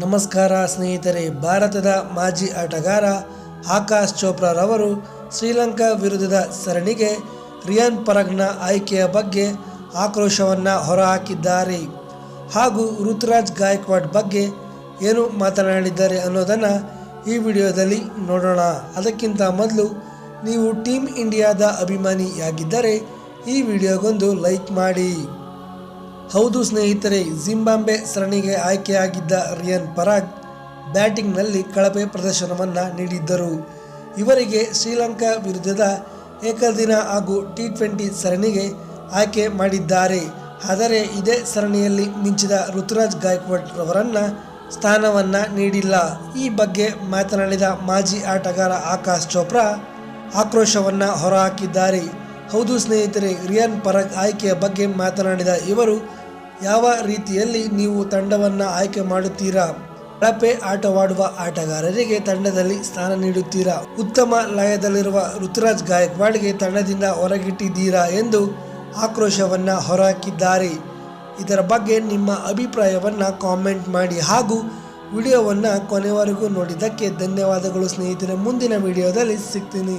ನಮಸ್ಕಾರ ಸ್ನೇಹಿತರೆ, ಭಾರತದ ಮಾಜಿ ಆಟಗಾರ ಆಕಾಶ್ ಚೋಪ್ರಾರವರು ಶ್ರೀಲಂಕಾ ವಿರುದ್ಧದ ಸರಣಿಗೆ ರಿಯಾನ್ ಪರಗ್ನ ಆಯ್ಕೆಯ ಬಗ್ಗೆ ಆಕ್ರೋಶವನ್ನು ಹೊರಹಾಕಿದ್ದಾರೆ. ಹಾಗೂ ಋತುರಾಜ್ ಗಾಯಕ್ವಾಡ್ ಬಗ್ಗೆ ಏನು ಮಾತನಾಡಿದ್ದಾರೆ ಅನ್ನೋದನ್ನು ಈ ವಿಡಿಯೋದಲ್ಲಿ ನೋಡೋಣ. ಅದಕ್ಕಿಂತ ಮೊದಲು ನೀವು ಟೀಮ್ ಇಂಡಿಯಾದ ಅಭಿಮಾನಿಯಾಗಿದ್ದರೆ ಈ ವಿಡಿಯೋಗೊಂದು ಲೈಕ್ ಮಾಡಿ. ಹೌದು ಸ್ನೇಹಿತರೆ, ಜಿಂಬಾಂಬೆ ಸರಣಿಗೆ ಆಯ್ಕೆಯಾಗಿದ್ದ ರಿಯನ್ ಪರಾಗ್ ಬ್ಯಾಟಿಂಗ್ನಲ್ಲಿ ಕಳಪೆ ಪ್ರದರ್ಶನವನ್ನು ನೀಡಿದ್ದರು. ಇವರಿಗೆ ಶ್ರೀಲಂಕಾ ವಿರುದ್ಧದ ಏಕದಿನ ಹಾಗೂ ಟಿ ಟ್ವೆಂಟಿ ಸರಣಿಗೆ ಆಯ್ಕೆ ಮಾಡಿದ್ದಾರೆ. ಆದರೆ ಇದೇ ಸರಣಿಯಲ್ಲಿ ಮಿಂಚಿದ ಋತುರಾಜ್ ಗಾಯಕ್ವಾಡ್ ರವರನ್ನು ಸ್ಥಾನವನ್ನು ನೀಡಿಲ್ಲ. ಈ ಬಗ್ಗೆ ಮಾತನಾಡಿದ ಮಾಜಿ ಆಟಗಾರ ಆಕಾಶ್ ಚೋಪ್ರಾ, ಆಕ್ರೋಶವನ್ನು ಹೊರಹಾಕಿದ್ದಾರೆ. ಹೌದು ಸ್ನೇಹಿತರೆ, ರಿಯಾನ್ ಪರಗ್ ಆಯ್ಕೆಯ ಬಗ್ಗೆ ಮಾತನಾಡಿದ ಇವರು ಯಾವ ರೀತಿಯಲ್ಲಿ ನೀವು ತಂಡವನ್ನು ಆಯ್ಕೆ ಮಾಡುತ್ತೀರಾ? ಕಳಪೆ ಆಟವಾಡುವ ಆಟಗಾರರಿಗೆ ತಂಡದಲ್ಲಿ ಸ್ಥಾನ ನೀಡುತ್ತೀರಾ? ಉತ್ತಮ ಲಯದಲ್ಲಿರುವ ಋತುರಾಜ್ ಗಾಯಕ್ವಾಡ್ಗೆ ತಂಡದಿಂದ ಹೊರಗಿಟ್ಟಿದ್ದೀರಾ ಎಂದು ಆಕ್ರೋಶವನ್ನು ಹೊರಹಾಕಿದ್ದಾರೆ. ಇದರ ಬಗ್ಗೆ ನಿಮ್ಮ ಅಭಿಪ್ರಾಯವನ್ನು ಕಾಮೆಂಟ್ ಮಾಡಿ ಹಾಗೂ ವಿಡಿಯೋವನ್ನು ಕೊನೆವರೆಗೂ ನೋಡಿದ್ದಕ್ಕೆ ಧನ್ಯವಾದಗಳು ಸ್ನೇಹಿತರೆ. ಮುಂದಿನ ವಿಡಿಯೋದಲ್ಲಿ ಸಿಗ್ತೀನಿ.